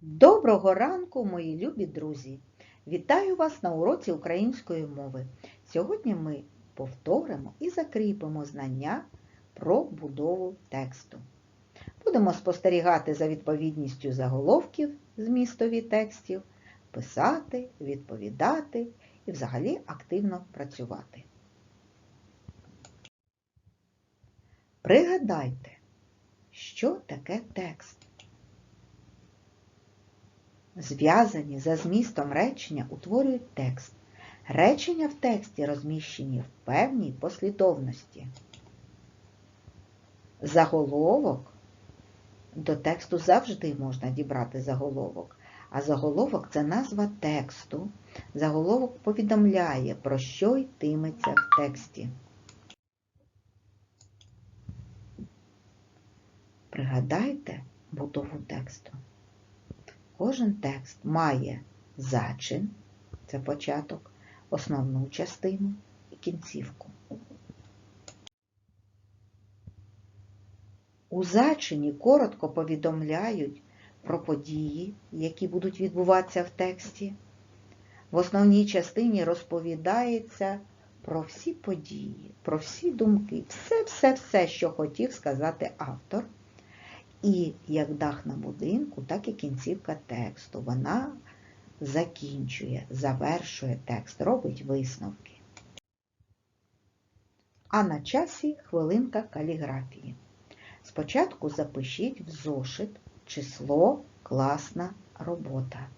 Доброго ранку, мої любі друзі! Вітаю вас на уроці української мови. Сьогодні ми повторимо і закріпимо знання про будову тексту. Будемо спостерігати за відповідністю заголовків змістові текстів, писати, відповідати і взагалі активно працювати. Пригадайте, що таке текст. Зв'язані за змістом речення утворюють текст. Речення в тексті розміщені в певній послідовності. Заголовок до тексту завжди можна дібрати заголовок, а заголовок це назва тексту. Заголовок повідомляє, про що йтиметься в тексті. Пригадайте будову тексту. Кожен текст має зачин, це початок, основну частину і кінцівку. У зачині коротко повідомляють про події, які будуть відбуватися в тексті. В основній частині розповідається про всі події, про всі думки, все-все-все, що хотів сказати автор. І як дах на будинку, так і кінцівка тексту. Вона закінчує, завершує текст, робить висновки. А на часі хвилинка каліграфії. Спочатку запишіть в зошит число класна робота.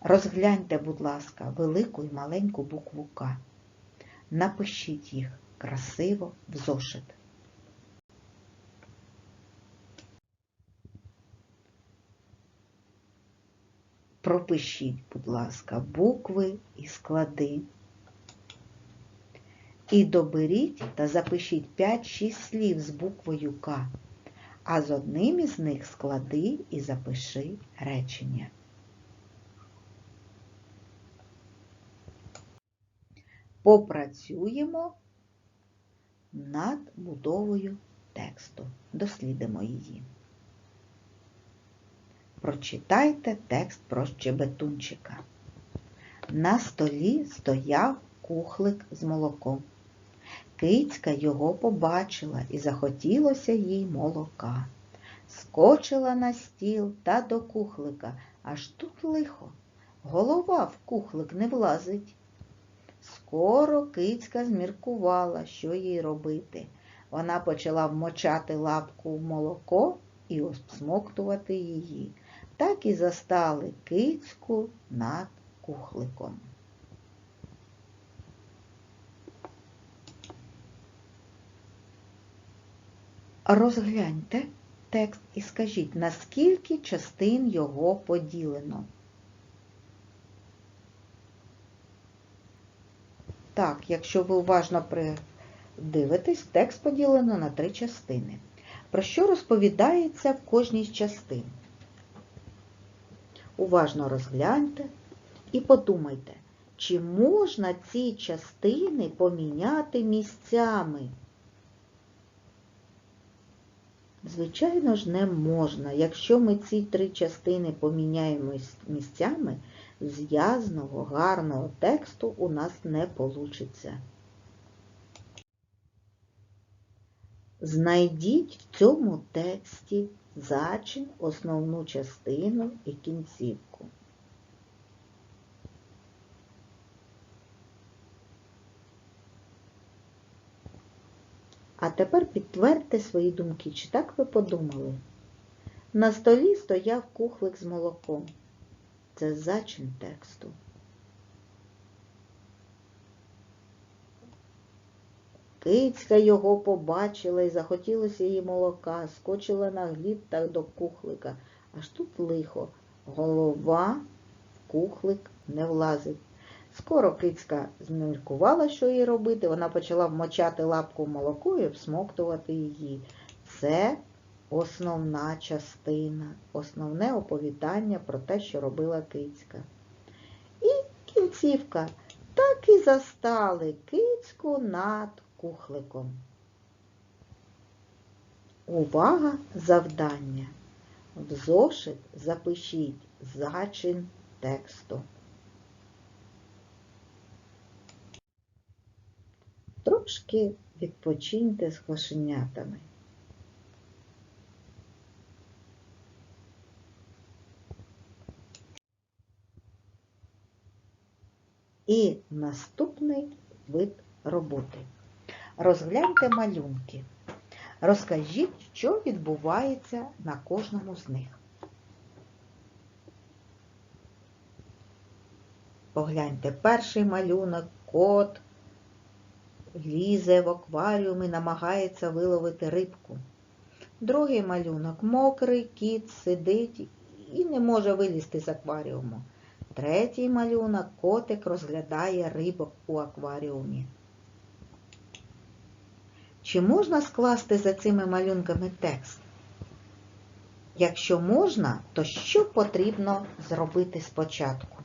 Розгляньте, будь ласка, велику і маленьку букву К. Напишіть їх красиво в зошит. Пропишіть, будь ласка, букви і склади. І доберіть та запишіть 5-6 слів з буквою К, а з одним із них склади і запиши речення. Попрацюємо над будовою тексту. Дослідимо її. Прочитайте текст про щебетунчика. На столі стояв кухлик з молоком. Кицька його побачила і захотілося їй молока. Скочила на стіл та до кухлика, аж тут лихо. Голова в кухлик не влазить. Скоро кицька зміркувала, що їй робити. Вона почала вмочати лапку в молоко і обсмоктувати її так і застали кицьку над кухликом. Розгляньте текст і скажіть, наскільки частин його поділено. Так, якщо ви уважно придивитесь, текст поділено на три частини. Про що розповідається в кожній з частин? Уважно розгляньте і подумайте, чи можна ці частини поміняти місцями? Звичайно ж, не можна. Якщо ми ці три частини поміняємо місцями, зв'язного, гарного тексту у нас не вийде. Знайдіть в цьому тексті зачин, основну частину і кінцівку. А тепер підтвердьте свої думки, чи так ви подумали? На столі стояв кухлик з молоком. Це зачин тексту. Кицька його побачила і захотілося їй молока, скочила на гліб та до кухлика. Аж тут лихо. Голова в кухлик не влазить. Скоро кицька зміркувала, що їй робити. Вона почала вмочати лапку в молоко і обсмоктувати її. Це основна частина, основне оповідання про те, що робила кицька. І кінцівка. Так і застали кицьку над кухликом. Увага, завдання. В зошит запишіть зачин тексту. Трошки відпочиньте з кошенятами. І наступний вид роботи. Розгляньте малюнки. Розкажіть, що відбувається на кожному з них. Погляньте, перший малюнок, кот лізе в акваріум і намагається виловити рибку. Другий малюнок мокрий кіт сидить і не може вилізти з акваріуму. Третій малюнок котик розглядає рибок у акваріумі. Чи можна скласти за цими малюнками текст? Якщо можна, то що потрібно зробити спочатку?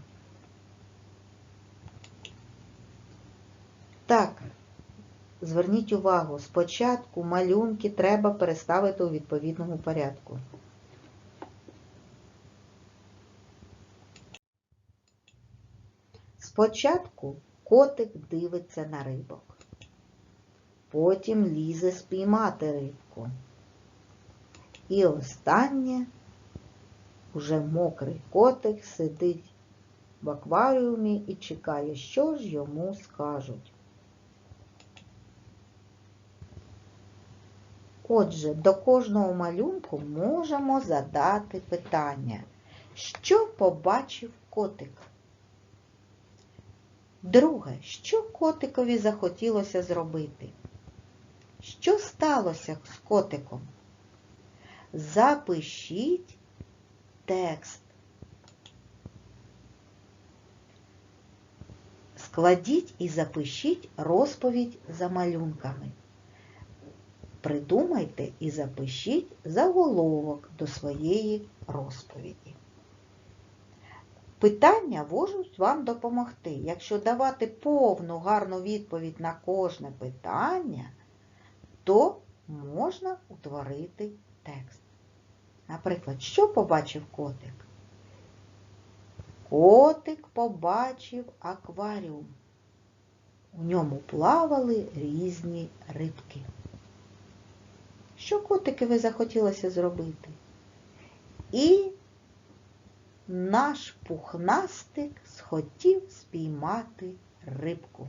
Так, зверніть увагу, спочатку малюнки треба переставити у відповідному порядку. Спочатку котик дивиться на рибок, потім лізе спіймати рибку. І останнє уже мокрий котик сидить в акваріумі і чекає, що ж йому скажуть. Отже, до кожного малюнку можемо задати питання, що побачив котик? Друге, що котикові захотілося зробити? Що сталося з котиком? Запишіть текст. Складіть і запишіть розповідь за малюнками. Придумайте і запишіть заголовок до своєї розповіді. Питання можуть вам допомогти. Якщо давати повну гарну відповідь на кожне питання, то можна утворити текст. Наприклад, що побачив котик? Котик побачив акваріум. У ньому плавали різні рибки. Що котикові захотілося зробити? І наш пухнастик схотів спіймати рибку.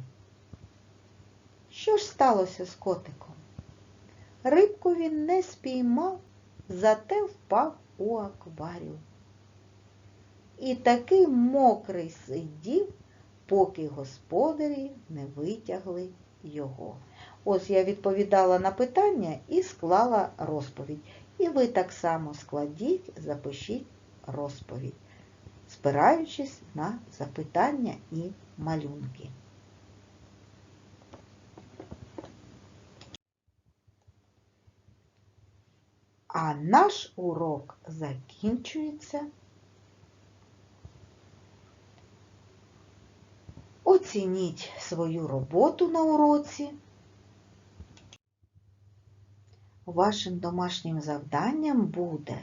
Що ж сталося з котиком? Рибку він не спіймав, зате впав у акваріум. І такий мокрий сидів, поки господарі не витягли його. Ось я відповідала на питання і склала розповідь. І ви так само складіть, запишіть розповідь, спираючись на запитання і малюнки. А наш урок закінчується. Оцініть свою роботу на уроці. Вашим домашнім завданням буде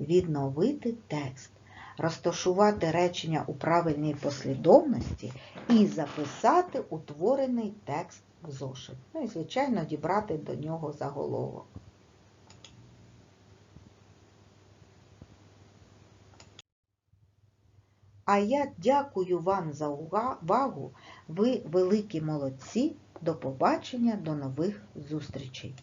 відновити текст, розташувати речення у правильній послідовності і записати утворений текст в зошит. Ну і, звичайно, дібрати до нього заголовок. А я дякую вам за увагу. Ви великі молодці. До побачення, до нових зустрічей!